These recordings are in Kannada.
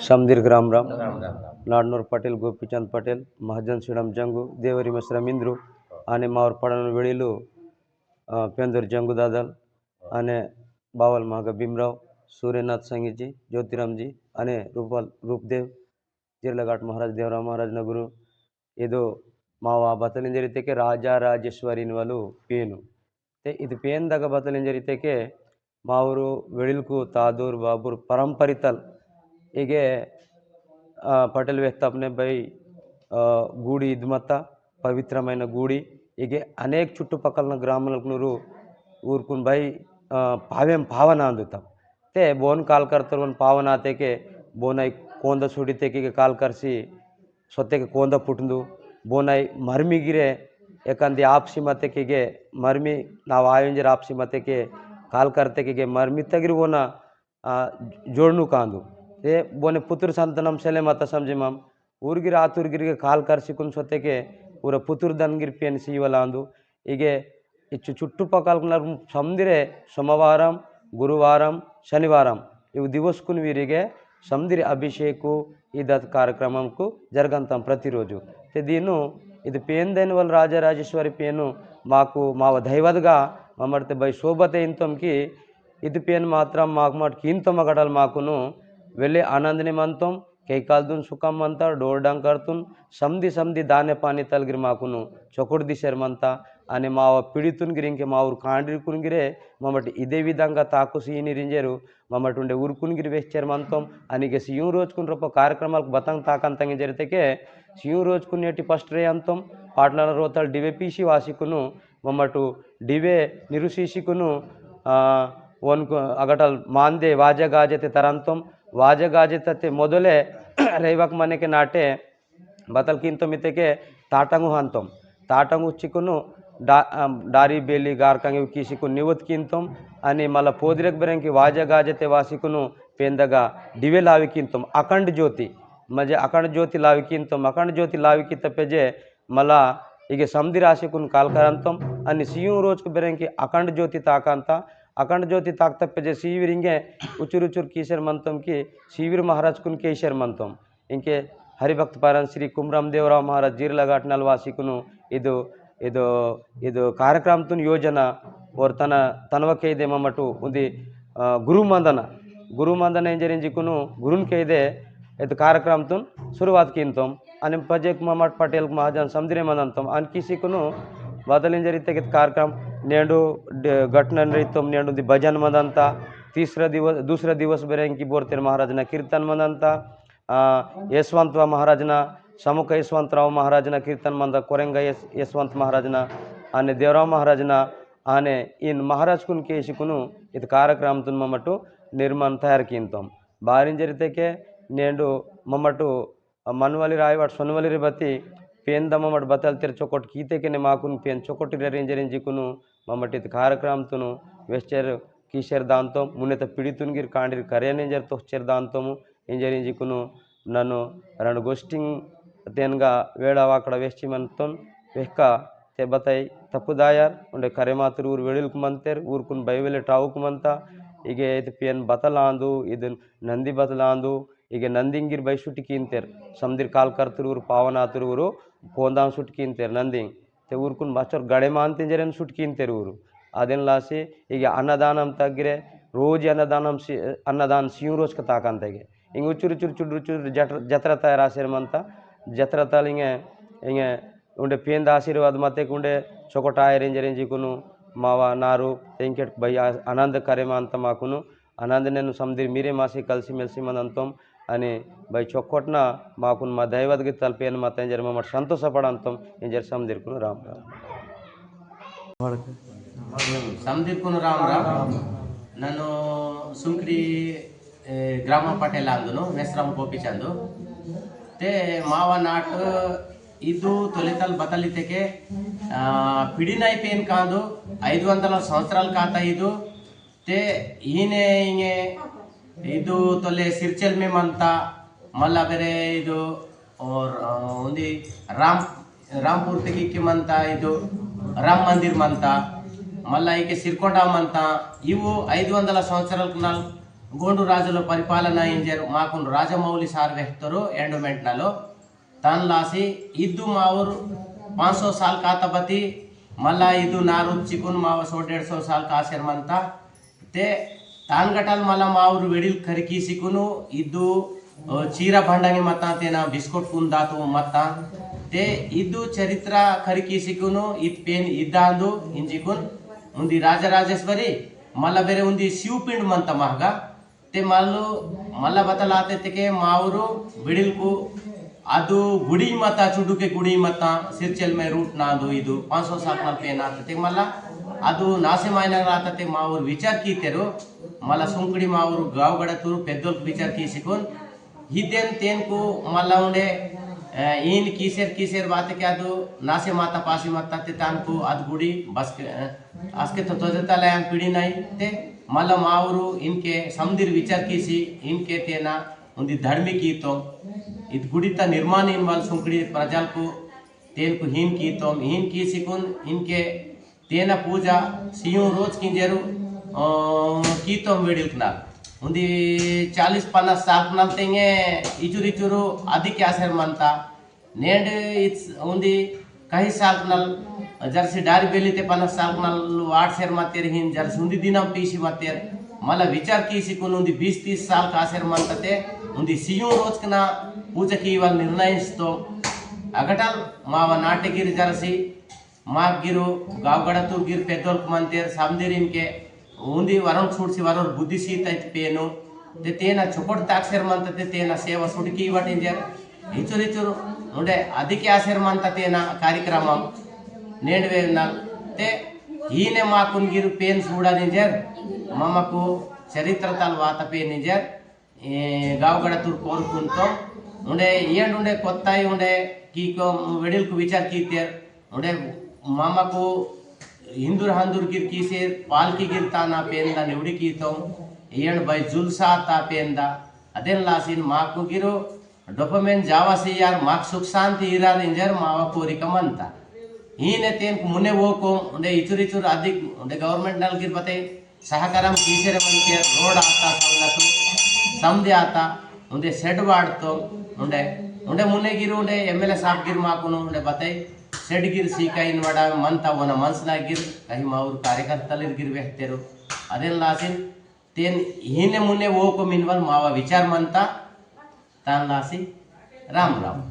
શામદીર ગ્રામ રામ નાડનોર પટેલ ગોપીચંદ પટેલ મહાજન શ્રીરામ જંગુ દેવરી મિશ્રામ ઇન્દ્રુ અને માવરપાડાનું વેળીલું પેંદર જંગુ દાદલ અને બાવલ માગા ભીમરાવ સૂર્યનાથ સંગીતજી જ્યોતિરામજી અને રૂપાલ રૂપદેવ જીરલગાટ મહારાજ દેવરાવ મહારાજನ ગુರು ಇದು ಮಾವ ಬತಲಿಂಜರಿತಕ್ಕೆ ರಾಜ ರಾಜೇಶ್ವರಿನವಲು ಪೇನು ಇದು ಪೇನ್ದಾಗ ಬತಲಿಂಜರಿತಕ್ಕೆ ಬಾವರು ವೆಳಿಲ್ಕು ತಾದೂರ್ ಬಾಬುರ್ ಪರಂಪರಿತಲ್ ಹೀಗೆ ಪಟೇಲ್ ವ್ಯಸ್ಥಾಪನೆ ಬೈ ಗೂಡಿ ಇದ್ಮತ್ತ ಪವಿತ್ರಮಯನ ಗೂಡಿ, ಹೀಗೆ ಅನೇಕ ಚುಟ್ಟುಪಕ್ಕಲ್ನ ಗ್ರಾಮಲಕ್ನೂರು ಊರ್ಕೊಂಡು ಬೈ ಪಾವೆಂ ಪಾವನ ಅಂದುತ್ತೆ ಬೋನ್ ಕಾಲ್ಕರ್ತರು ಒಂದು ಪಾವನ ಆತೆಕೆ ಬೋನಾಯಿ ಕೋಂದ ಸುಡಿತೆಕೆಗೆ ಕಾಲ್ಕರ್ಸಿ ಸೊತ್ತೆಗೆ ಕೋಂದ ಪುಟ್ಟಂದು ಬೋನಾಯಿ ಮರ್ಮಿಗಿರೆ ಯಾಕಂದು ಆಪ್ಸಿ ಮತಕೆಗೆ ಮರ್ಮಿ ನಾವು ಆಯಂಜರ ಆಪ್ಸಿ ಮತಕ್ಕೆ కాల్ కర్తకి మరి మీ దగ్గర ఉన్న జోడును కాదు. ఏ బోని పుత్రు సంతనం సెలే మత సంజమం. ఊరిగి రాతురిగిరిగి కాల్ కర్సికుని సొత్తకే ఊర పుత్రు దన్గిరిపి అని సీవలాందు. ఇగే ఇచ్చు చుట్టుపక్కల సందిరే సోమవారం గురువారం శనివారం ఇవి దివసుకుని వీరిగే సందిరి అభిషేకు ఈ దత్ కార్యక్రమంకు జరగంతం ప్రతిరోజు. దీను ఇది పేందేని వల్ల రాజరాజేశ్వరి పేను మాకు మావ దైవదగా ಮಮರ್ತೆ ఇంతంకి ఇది పేన్ మాత్రం మాకు ಮಾಕ್ಮಟ್ ಕಿಂತಮ గడలు మాకును. వెళ్ళి ఆనందని మంతం కైకాల్దున్ సుఖం అంతా డోర్డం కర్తున్ సంధి సంధి దానే పాని తల్గిరి మాకును. చొకుడు దిశరమంతా అని మా పిడితున్ గిరింకి మా ఊరు కాండ్రికునిగిరే మమ్మటి ఇదే విధంగా తాకు సీని రింజరు మమ్మటి ఉండే ఉరుకునిగిరి వేస్తారమంతం అని సీఎం రోజుకుని రొప్ప కార్యక్రమాలకు బతంగ తాకంతంగి జరితేకే సీఎం రోజుకునేటి ఫస్ట్ రే అంతం పాటల రోతలు డివైపీసీ వాసికును మమ్మటు డివే నిరుశీసికును ಒನ್ಕು ಅಗಟಲ್ ಮಾಂದೆ ವಾಜಗಾಜತೆ ತರಂತಂ ವಾಜಗಾಜತೆ ಮೊದಲೇ ರೈವಕ್ ಮನೆಗೆ ನಾಟೆ ಬತಲ್ಕಿಂತ ಮಿತೆಗೆ ತಾಟಂಗು ಹಂತಂ ತಾಟಂಗು ಚಿಕ್ಕನು ಡಾ ಡಾರಿ ಬೇಲಿ ಗಾರ್ಕಂಗೆ ಕೀಸಿಕು ನಿವತ್ ಕಿಂತಂ అని మళ్ళీ పోదిరకు బెరంకి వాజగాజతే వాసికును పేందగా డివే లావికింతం అఖండ్ జ్యోతి మజే అఖండ్ జ్యోతి లావికింతం అఖండ్ జ్యోతి లావికి తప్పెజే మళ్ళా ಹೀಗೆ ಸಮಧಿ రాశి కున్ కాల్కారంతం అని సీయం రోజుకు బెరంకి అఖండ జ్యోతి తాకాంత అఖండ జ్యోతి తాక్తప్పజే సీవిరింగే ఉచురుచురు కీశర్ మంతంకి సీవిర్ మహారాజ్ కున్ కేశర్ మంతం ఇంకే ಹರಿಭಕ್ತ ಪಾರನ್ ಶ್ರೀ ಕುಮರಾಮ್ ದೇವರಾವ್ ಮಹಾರಾಜ್ ಜೀರ್ಲಘಾಟ್ನಲ್ಲಿ ವಾಸಿಕನು ಇದು ಇದು ಇದು ಕಾರ್ಯಕ್ರಮ ತುನ್ ಯೋಜನ ಓರ್ ತನ, ತನವ ಕೈದೆ ಮಮ್ಮಟು ಒಂದು ಗುರು ಮಂದನ ಗುರು ಮಂದನ ಎಂಜರಿಂಜಿಕುನು ಗುರುನ್ ಕೈದೆ यदि कार्यक्रम तुम शुरुआत कीनतम अने पजेक मोहम्मद पटेल महाजन समझने मनंतम अन किसी को बदलिन जरिए कि कार्यक्रम नेडू घटना नृत्यम नेडू दि भजन मनंता तीसरा दिवस दूसरा दिवस बेरेंकी बोरतेर महाराज ना कीर्तन मनंता यशवंतवा महाराज ना సముఖ యశ్వంతరావు మహారాజన కీర్తన్ మంద కొరంగ యశ్ యశ్వంత్ మహారాజన ఆనే దేవరావు మహారాజన ఆనే ఈయన మహారాజ్కున్ కేసుకును ఇది కార్యక్రమంతో మమ్మటు నిర్మాణ తయారు కీంతాం భారీ జరిగితే నేడు మమ్మటు మన్వలి రాయవాడు సొన్వలిరి బతి ಪೇಂದ ಮಮ್ಮಟ್ ಬತಲ್ ತಿರ್ ಚೊಕೊಟ್ ಕೀತೆಕೆನೆ ಮಾಕುನ್ ಪೇನ್ ಚೊಕೊಟ್ಟಿರ ರೇಂಜರೇನ್ ಜಿಕುನು ಮಮ್ಮಟಿತ್ ಕಾರ್ಯಕ್ರಮತುನು ವೆಸ್ಟರ್ ಕೀಶರ್ ದಾಂತೋ ಮುನ್ನೆತ ಪಿಡಿತುನ್ಗಿರ್ ಕಾಂಡಿರ್ ಕರೆಯನೇಂಜರ್ ತೊಚ್ಚರ್ ದಾಂತೋಮು ಇಂಜರಿನ್ ಜಿಕುನು ನಾನು ರಣ್ ಗೋಷ್ಟಿಂಗ್ ತೇನ್ಗ ವೇಳವಾಕಡ ವೆಸ್ಟಿಮಂತೊನ್ ವೆಹ್ಕ ತೆ ಬತೈ ತಪ್ಪುದಾಯರ್ ಉಂಡೆ ಕರೆಮಾತುರು ಊರು ವೆಳಿಲ್ಕು ಮಂತೇರ್ ಊರ್ಕುನ್ ಬೈವೆಲೆ ಟಾವುಕು ಮಂತ ಈಗ ಇದು ಪೇನ್ ಬತಲಾಂದು ಇದನ್ Nandi ಬತಲಾಂದು nandi batalandu ige nandingir bay shuti kinter samdir kal kartur ur pavanatur uru pondam shuti kinter nanding te ur kun bachor gade mantin jeren shuti kinter uru aden lasi ige ಅನ್ನದಾನಂ ತಗ್ಗಿರೆ రోజు ಅನ್ನದಾನಂ ಸಿ ಅನ್ನದಾನ ಸಿಯು ರೋಜ್ ಕ ತಾಕಂತೆಗೆ ಹಿಂಗೆ ಉಚ್ಚುರು ಚುರು ಚುಡ್ರು ಚುರು ಜಟ್ರ ಜತ್ರ ತಯಾರಾಸಿರಮಂತ ಜತ್ರ ತಾಲ್ ಹಿಂಗೆ ಹಿಂಗೆ ఉండే పేంద ఆశీర్వాద్ మతేకు ఉండే చొకటాయ రేంజ రేంజికును మావ నారు తెంకెట్ బై ఆనంద కార్యమంత మాకును ఆనంద నేను సమిదిరి మీరే మాసి కలిసి మెలిసి మనంతం అని బై చొక్కొట్న మాకు మా దైవద్కి తలపేను మా తెంజర్ మమ్మల్ని సంతోషపడంతం ఏం జరి సమిదిరుకును రామ్ రామ్ ಸಂದೀಪ್ನು ರಾಮ್ ರಾಮ್ ನಾನು ಸುಂಕ್ರಿ ಏ, ಗ್ರಾಮ ಪಟೇಲ ಅಂದನು ವೆಸ್ರಾಮ್ ಗೋಪಿಚಂದು తే మావ నాట్ ಇದು తొలితల్ బతలితేకే పిడినైపోయిన కాదు ఐదు వందల సంవత్సరాల కాత ಇದು తే ఈయనే ಹಿಂಗೆ ಇದು ತೊಲೆ ಸಿರ್ಚಲ್ ಮೇಮ್ ಅಂತ ಮಲ್ಲ ಬೇರೆ ಇದು ಒಂದು ರಾಮ್ ರಾಮ್ಪುರ್ ತೆಗಿಕ್ಕೆ ಮಂತ ಇದು ರಾಮ್ ಮಂದಿರ್ ಮಂತ మళ్ళా ఇక సిరికొండమంతా ఇవు ఐదు వందల సంవత్సరాలకు నాలుగు గోండు రాజుల పరిపాలన ఏంజారు మాకు రాజమౌళి సార్ వెహ్తారు ఎండోమెంట్నలో తను లాసి ఇద్దు మా ఊరు పాంచ్ సో సాల్ కాతపతి మళ్ళా ఇదు నారు చికున్ మా సో డేడ్ సో సాల్ కాసేరమంతా తే ತಾನ್ಗಟಲ್ ಮಲ್ಲ ಮಾವರು ವೆಡಿಲ್ ಕರಿಕಿ ಸಿಕ್ಕುನು ಇದ್ದು ಚೀರ ಭಂಡಂಗೆ ಮತ್ತಾತೇನ, ಬಿಸ್ಕೊಟ್ ಕುಂದಾತು ಮತ್ತ ತೇ ಇದ್ದು ಚರಿತ್ರ ಕರಿಕಿ ಸಿಕ್ಕುನು ಇದ್ ಪೇನ್ ಇದ್ದಾಂದು ಇಂಜಿಕುನ್. ಮುಂದಿ ರಾಜರಾಜೇಶ್ವರಿ, ಮಲ್ಲ ಬೇರೆ ಉಂದಿ ಶಿವಪಿಂಡ್ ಮಂತ ಮಹಗ ತೇ ಮಲ್ಲು, ಮಲ್ಲ ತಿಕೆ ಮಾವರು ಬಿಡಿಲ್ಕು ಅದು ಗುಡಿ ಮತ ಚುಡುಕೆ ಗುಡಿ ಮತ ಸಿರ್ಚೆಲ್ ಮೇ ರೂಟ್ ನಾದು ಇದು. ಪಾಂಚ್ ಸೌ ಸಾಕ್ ಮಲ್ಲ? ಅದು ನಾಸೆ ಮಾಯನಗರ ಆತತೆ ಮಾವರು ವಿಚಾರ ಕೀತೆರು ಮಲ್ಲ ಸುಂಕಡಿ ಮಾವರು ಗಾವಗಡ ತೂರು ಪೆದ್ದೋಲ್ಕ್ ವಿಚಾರ ಕೀಸಿಕೊನ್ ಹಿದ್ದೇನ್ ತೇನ್ಕು ಮಲ್ಲ ಉಂಡೆ ಆ, ಈನ್ ಕೀಸೇರ್ ಕೀಸೇರ್ ಬಾತಕ್ಕೆ ಅದು ನಾಸೆ ಮಾತ ಪಾಸಿ ಮತ್ತ ತಾನ್ಕು ಅದು ಗುಡಿ ಬಸ್ಕೆ ಅಸ್ಕೆ ತೊದತಲ ಪಿಡಿ ನೈ ते ಮಲ್ಲ ಮಾವರು ಇನ್ಕೆ ಸಮದಿರ್ ವಿಚಾರ ಕೀಸಿ ಇನ್ಕೆ ತೇನ ಒಂದು ಧರ್ಮಿಕ ಈತೋ ಇದು ಗುಡಿತ ನಿರ್ಮಾಣ ಇನ್ ವಾಲ್ ಸುಂಕಡಿ ಪ್ರಜಾಲ್ಕು ತೇನ್ಕು ಹೀನ್ ಕೀತೋ ಹೀನ್ ಕೀಸಿಕುನ್ ಇನ್ಕೆ ತೇನ ಪೂಜಾ ಸಿಂಹ ರೋಜ್ કિંજેરું ಕೀತಂ ಬೇಡಿಲ್ಕ ನಾನು ಒಂದು ಚಾಲೀಸ್ ಪನ್ನಾಸ್ ಸಾಕು ನಂತಂಗೆ ಇಚುರು ಇಚೂರು ಅದಕ್ಕೆ ಆಸರ್ ಮಂತ. ನೇಂಡ್ ಇಟ್ಸ್ ಒಂದು ಕಹಿ ಸಾಕ್ನಲ್ ಜರ್ಸಿ ಡಾರಿ ಬೆಲಿತೆ ಪನ್ನಾಸ್ ಸಾಕ್ನಲ್ ವಾಟ್ ಸೇರ್ ಮಾತೇರ್ ಹಿಂಗೆ ಜರ್ಸಿ ಒಂದು ದಿನ ಪೀಸಿ ಮಾತೇರ್ ಮಲ್ಲ ವಿಚಾರ ಕೀಸಿಕೊಂಡು ಒಂದು ಬೀಸ್ ತೀಸ್ ಸಾಲ್ಕ ಆಸೇರ್ ಮಂತತೆ. ಒಂದು ಸಿಂಹ ರೋಜ್ಕನ ಪೂಜಕ್ಕೆ ಇವಾಗ ನಿರ್ಣಯಿಸ್ತು. ಅಗಟಲ್ ಮಾವ ನಾಟಗಿರಿ ಜರಸಿ मा गिरो ಗಿರ್ गडतूर गिरो पेल ಉಂದಿ मन्तेರ್ समदेरिन के ಬುದ್ಧಿ वरम सुटसी वर बूदी सीता पेन देतेन छुपटಾಕसेर् माता ते तैन सेवा सुट्टी की ಮಂತ ತೇನ ಕಾರ್ಯಕ್ರಮ ನೀಡವೇನते ಹೀನೆ ಮಾಕುನ್ ಗಿರು ಪೇನ್ ಸೂಡಾನಿಂಜೆರ್. ಮಮಕು ಚರಿತ್ರತಲ್ವಾತ ಪೇನಿಂಜೆರ್. ಗಾವ್ಗಡತೂರ್ ಕೋರ್ಕುಂತೋ ಉಂಡೆ ಏಡ್ ಉಂಡೆ ಕೊತ್ತಾಯಿ ಉಂಡೆ ಕೀಕೊ ವಡಿಲ್ಕೂ ವಿಚಾರ ಕೀತೆರ್. ಉಂಡೆ మమ్మకు ಹಿಂದೂರ್ ಹಂದೂರ್ ಗಿರ್ ಕೀಸೇರ್ ಪಾಲ್ಕಿ ಗಿರ್ತಾನ ಪೇಂದ ನಿವಡಿ ಕೀತೋ ಏಣ್ ಬೈ ಜುಲ್ಸಾ ತಾ ಪೇಂದ ಅದೆನ್ ಲಾಸಿನ್ ಮಾಕು ಗಿರು ಡೊಪಮೆನ್ ಜಾವಾಸಿ ಯಾರ್ ಮಾಕ್ ಸುಖ ಶಾಂತಿ ಇರಾದ ಇಂಜರ್ ಮಾವ ಕೋರಿಕಮಂತ ಈನೆ ತೇನ್ ಮುನೆ ಓಕೋ ಉಂಡೆ ಇಚುರ್ ಇಚುರ್ ಅದಿಕ್ ಉಂಡೆ ಗವರ್ಮೆಂಟ್ ನಲ್ ಗಿರ್ ಬತೆ ಸಹಕಾರಂ ಕೀಸೇರೆ ಮಂತೆ ರೋಡ್ ಆತಾ ಸವಲತ್ತು ಸಮದಿ ಆತ ಉಂಡೆ ಸೆಡ್ ವಾಡ್ತೋ ಉಂಡೆ ಉಂಡೆ ಮುನೆ ಗಿರು ಉಂಡೆ M L A Sab Gir ಮಾಕುನು ಉಂಡೆ ಬತೈ ಸೆಡ್ ಗಿರ್ ಸೀಕ ಇನ್ ಮಾಡ ಮಂತ ಅವನ ಮನ್ಸ್ನಾಗ ಗಿರ್ ಕಹಿ ಮಾವ್ರು ಕಾರ್ಯಕರ್ತಲಿರ್ ಗಿರ್ ಬೆಹ್ತೆರು ಅದೆಲ್ಲ ಲಾಸಿನ್ ತೇನ್ ಹೀನೆ ಮುನ್ನೆ ಓಕೋ ಮಿನ್ವಲ್ ಮಾವ ವಿಚಾರ ಮಂತ ತಾನ್ ಲಾಸಿ ರಾಮ್ ರಾಮ್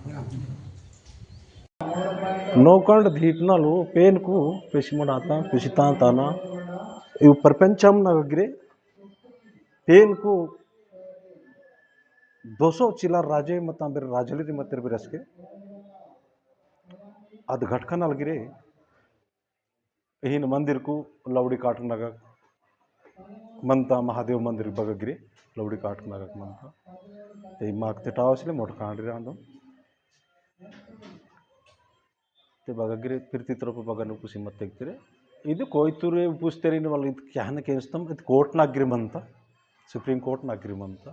నౌకండ దీపనాలు పేన్కు పెసిమడాత పెసితాంతాన ఇవి ప్రపంచం నగగ్రే పేన్కు ದೋಸೋ ಚಿಲ ರಾಜೇ ಮತ್ತು ಬೇರೆ ರಾಜಲಿರಿ ಮತ್ತೆ ಅದ್ ಘಟಕ ನಲಗಿರಿ ಏನು ಮಂದಿರಕ್ಕು ಲವಡಿ ಕಾಟನಾಗ ಮಂತ ಮಹಾದೇವ ಮಂದಿರ ಬಗ್ಗೆ ಲವಡಿ ಕಾಟನಾಗ ಮಂತ. ಈ ಮಾಕ್ ತಿಟಾವಸಲಿ ಮೊಟ್ಟ ಕಾಣ್ರಿ ಅಂದು ಬಗ್ಗೆ ಪ್ರೀತಿ ತರಪ್ಪ ಬಗ್ಗೆ ಖುಷಿ ಮತ್ತೆ ತೆಗ್ತೀರಿ. ಇದು ಕೋಯ್ತೂರಿ ಉಪ್ಪುಸ್ತೇರಿ ಮಲ್ಲ ಇದು ಕ್ಯಾನ ಕೇಸ್ತಮ್ ಇದು ಕೋರ್ಟ್ ನಾಗ್ರಿ ಮಂತ. ಸುಪ್ರೀಂ ಕೋರ್ಟ್ ನಾಗ್ರಿ ಮಂತ.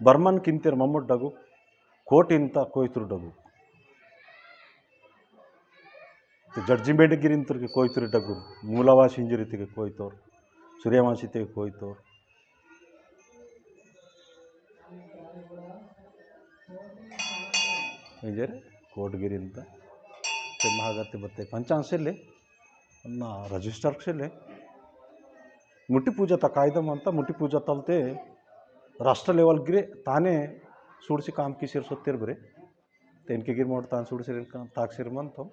ಬರ್ಮನ್ ಕಿಂತಿರ್ ಮಮ್ಮಡ್ ಡಗು ಕೋರ್ಟ್ ಇಂತ ಕೋಯ್ತೂರ್ ಡಗು. ಜಡ್ಜಿಮೆಂಟ್ಗಿರಿಂತರಿಗೆ ಕೋಯ್ತರು ಡಗು ಮೂಲವಾಸಿ ಹಿಂಜರಿತಿಗೆ ಕೋಯ್ತವ್ರು ಸೂರ್ಯವಂಶಿತಿಗೆ ಕೋಯ್ತವ್ರು ಇಂಜರಿ ಅಂತ ಮಹಾಗತಿ ಪಂಚಾಂಶ ಪಂಚಾಂಶಲ್ಲಿ ಅನ್ನ ರಜಿಸ್ಟರ್ಕ್ಷಲ್ಲಿ ಮುಟ್ಟಿ ಪೂಜೆ ತ ಅಂತ ಮುಟ್ಟಿ ಪೂಜೆ ತಲ್ತೆ ರಾಷ್ಟ್ರ ಲೆವೆಲ್ಗೆ ತಾನೇ ಸುಡಿಸಿ ಕಾಮ್ಕಿ ಸೇರಿಸುತ್ತಿರ್ಬ್ರಿ ತೆನ್ಕಿಗಿರಿ ಮಾಡಿ ತಾನು ಸೂಡಿಸಿರ್ ತಾಕ್ಸಿರ್ಮಂತವು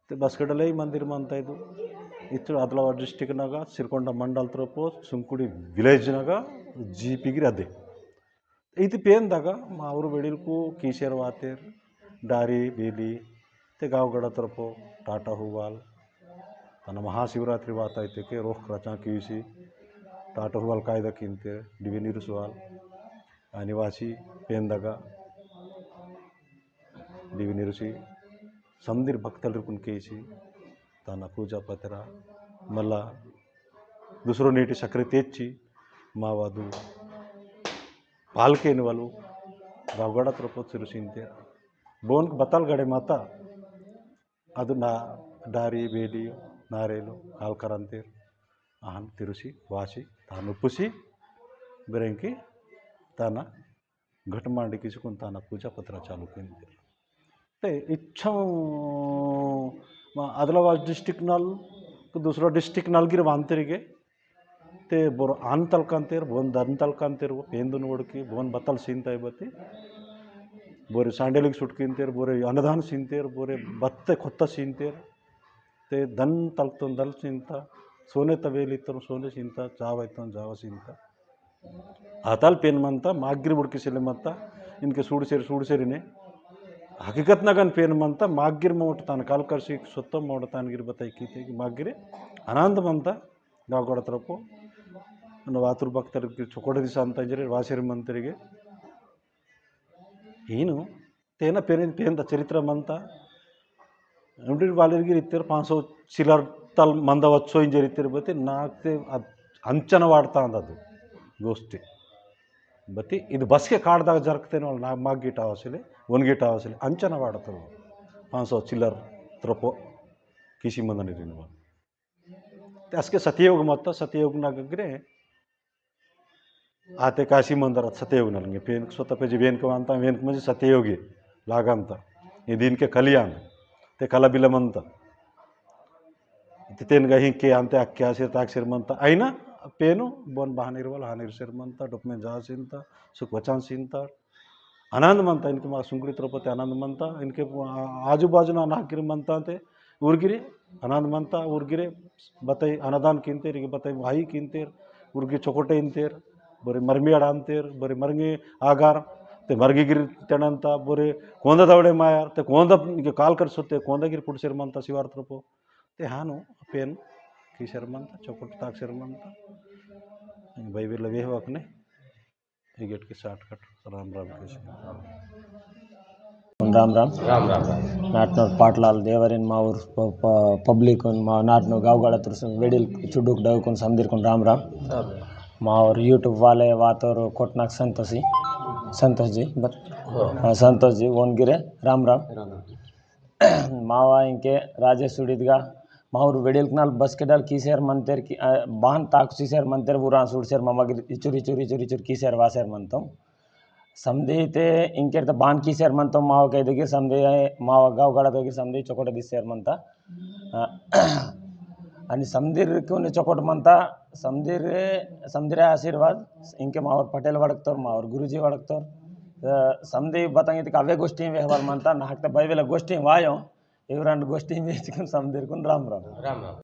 ಮತ್ತು ಬಸ್ಗಡಲೆ ಮಂದಿರ ಅಂತ ಇದು. ಇತ್ತು ಆದಿಲಾಬಾದ್ ಡಿಸ್ಟಿಕ್ನಾಗ ಸಿರ್ಕೊಂಡ ಮಂಡಲ್ ತ್ರಪು, ಸುಂಕುಡಿ ವಿಲೇಜ್ನಾಗ ಜೀಪಿಗಿರಿ ಅದೇ. ಇದು ಪೇನ್ದಾಗ ಅವರು ಬೆಳಿಲ್ಕು ಕೀಶೇರ್ ವಾತೇರ್ ದಾರಿ ಬೇಲಿ ಮತ್ತು ಗಾವ್ಗಡ ತರಪು, ಟಾಟಾ ಹೂವಾಲ್, ತನ್ನ ಮಹಾಶಿವರಾತ್ರಿ ವಾತಾಯ್ತಕ್ಕೆ ರೋಹ್ ರಚನಾ ಕೀಸಿ ಟಾಟಾ ಹೂವಾಲ್ ಕಾಯ್ದಕ್ಕಿಂತೆ ಡಿವಿನಿರ್ಸುವಾಲ್ ನಿವಾಸಿ ಪೇಂದಾಗ దీవి నిరుచి సందిర్ భక్తల రూపునికేసి తన పూజా పత్ర మళ్ళా దుసరో నీటి చక్ర తెచ్చి మా వాదు పాలకేని వాళ్ళు రావుగడ తిరుపతి చిరుసింతే భువన్కి బతాలు గడే మాత అది నా డారీ వేడి నారేలు కాల్కరంతే ఆహన్ తిరిసి వాసి తాను పుసి బ్రెంకి తన ఘటమాండికి తన పూజా పత్ర చాలు చాలుకుంది. అంటే ఇచ్చం మా ఆదిలాబాద్ डिस्ट्रिक्ट नल दुसरो डिस्ट्रिक्ट नालगीर वानतरीगे ते बोर आन तलकांतेर भोवन धन तलकांतेर पेंदून ओडकी भोवन बतल सिंताय बती। बोरे सांडेलीक सुटकिंतेर, बोरे अन्नदान सीनते बोरे बत्ते खोत्ता सीनते ते धन तलतन दल सिंता, सोने तवेली सोने सिंता, चाव इतन जाव सिंता। आताल पेन मनता, माग्री बुड़की सिले मत्ता इनके सूड़ सेर, सूड़ सेरिने ಹಕೀಕತ್ನಾಗನ್ ಪೇನು ಮಂತ ಮಾಗ್ಗಿರ್ ಮೌಟ್ ತಾನು ಕಾಲು ಕರ್ಸಿ ಸುತ್ತ ಮೌಡ ತಾನಗಿರ್ ಬತ್ತಾಯಿ ಕೀತೆಗೆ ಮಾಗ್ಗಿರಿ ಅನಂದ ಮಂತ ಗಾವ್ಗೊಡತ್ರಪ್ಪು ನಾವು ಭಕ್ತರಿಗೆ ಚೊಕೊಡ ದಿವಸ ಅಂತಂಜರಿ ವಾಸಿರ ಮಂತರಿಗೆ. ಏನು? ತೇನ ಪೇನ ಪೇಂದ ಚರಿತ್ರ ಮಂತ ಎಂಡ್ರಿ ಬಾಲಿರ್ಗಿರ್ ಇತ್ತಿರ ಪಾಂಚ ತಲ್ ಮಂದ ವತ್ಸೋ ಇಂಜರಿ ಇತ್ತಿರ್ ಬತ್ತಿ ನಾಲ್ಕು ಅದು ಅಂಚನ ವಾಡ್ತಾ ಅಂದದು ಗೋಷ್ಠಿ. ಬತ್ತಿ ಇದು ಬಸ್ಗೆ ಕಾಡ್ದಾಗ ಜರ್ಕ್ತೇನೆ ಅವಳು ನಾ ಮಾಗ್ಗಿಟ್ಟ ಅವಸಲಿ ಒಂದು ಗಿಟ ಅವಸಲಿ ಅಂಚನ ವಾಡ್ತವೆ ಪಾಂಚ್ ಸौ ಚಿಲ್ಲರ್ ತ್ರಪೋ ಕಿಸಿ ಮಂದ ನೀರಿನ ಅಸ್ಕೆ ಸತ್ಯಯೋಗ ಮತ್ತ ಸತ್ಯಯೋಗನಾಗಗ್ರೆ आते काशी मंदिरात सत्ययोग नलंगे पेन स्वतः पेजे वेनक मानता वेनक म्हणजे सत्ययोगी लागांत हे दिन के कलियांग ते कलबिल म्हणत तिथेन गा ಹಿಂಕೆ ಅಂತೆ ಅಕ್ಕೆ ಆಸೆ ತಾಕ್ಷಿರ್ ಮಂತ ಐನ ಪೇನು ಬೋನ್ ಬಹಾನಿರ್ವಲ್ ಹಾನಿರ್ಸಿರ್ ಮಂತ ಡೊಪ್ಮೆ ಜಾಸಿಂತ ಸುಖ ವಚಾನ್ಸಿಂತ ಆನಂದ ಮಂತ ಇನ್ಕೆ ಮಾ ಸುಂಕಡಿ ತಿರುಪತಿ ಆನಂದ ಮಂತ ಇನ್ಕೆ ಆಜು ಬಾಜು ನಾನು ಹಾಕಿರಿ ಮಂತ ಅಂತೆ ಊರ್ಗಿರಿ ಆನಂದ ಮಂತ ಊರ್ಗಿರಿ ಬತೈ ಅನದಾನ್ ಕಿಂತೇರ್ ಈಗ ಬತೈ ವಾಯಿ ಕಿಂತೇರ್ ಊರ್ಗಿ ಚೊಕೊಟೆ ಇಂತೇರ್ ಬರೀ ಮರ್ಮಿಯಾಡ ಅಂತೀರ್ ಬರೀ ಮರ್ಗಿ ಆಗಾರ ते मर्गिगिरी त्यानंत बरे कोंदा दावडे मायार ते कोंदा ಈಗ ಕಾಲ್ ಕರ್ಸುತ್ತೆ ಕೋಂದಗಿರಿ ಪುಡ್ಸಿರ್ಮಂತ ಶಿವಾರ್ಥರಪ್ಪು ते ಹಾನು pain ಕಿಶರ್ಮಂತ ಚೊಕೊಟ್ಟು ತಾಕ್ಸಿರ್ಮಂತ ಬೈಬಿಲ್ಲ ವೇಹವಾಕನೆ ಹೀಗೆಟ್ಗೆ short cut Ram Ram Krishna Ram Ram Ram Ram Ram ನಾಟ್ನೂರ್ ಪಾಟ್ಲಾಲ್ ದೇವರಿನ್ ಮಾವೂರ್ public ಮಾ ನಾಟ್ನು गावगाळ तुरसून वेडील चुडूक डवकून समदिरकून राम राम मावर यूट्यूब वाले वातोर कोटनाक संतोषी संतोष जी बत हाँ, संतोष जी वोनगिरे राम राम ಮಾವ ಇಂಕೆ ರಾಜೇಶ್ ಸುಡಿದ್ಗ ಮಾವ್ರು ವೆಡಿಲ್ಕ್ನಾಲ್ ಬಸ್ಕೆಡಲ್ ಕೀಸೇರ್ ಮಂತೇರ್ ಕಿ ಬಾನ್ ತಾಕ್ ಸಿಸೇರ್ ಮಂತೇರ್ ಊರ ಸುಡ್ಸೇರ್ ಮಮಗಿರ್ ಇಚುರ್ ಇಚುರ್ ಇಚುರ್ ಇಚುರ್ ಕೀಸೇರ್ ವಾಸೇರ್ ಮಂತಂ समधी ते इंकेर तर बाण किसेर म्हणतो माव काही दोघी समधी माव गावगाडा दोघी समधी चोकोट दिसेर म्हणता अं, आणि समधीर कोणी चोकोट म्हणता समधीर समधीर आशीर्वाद इंके मावर पटेल वडकतोर मावर गुरुजी वडकतोर समधी बतांगी तिका अवे गोष्टी व्यवहार म्हणता नाहक तर बैवेला गोष्टी वायो एवढ्या गोष्टी मी शिकून समजेल राम राम राम राम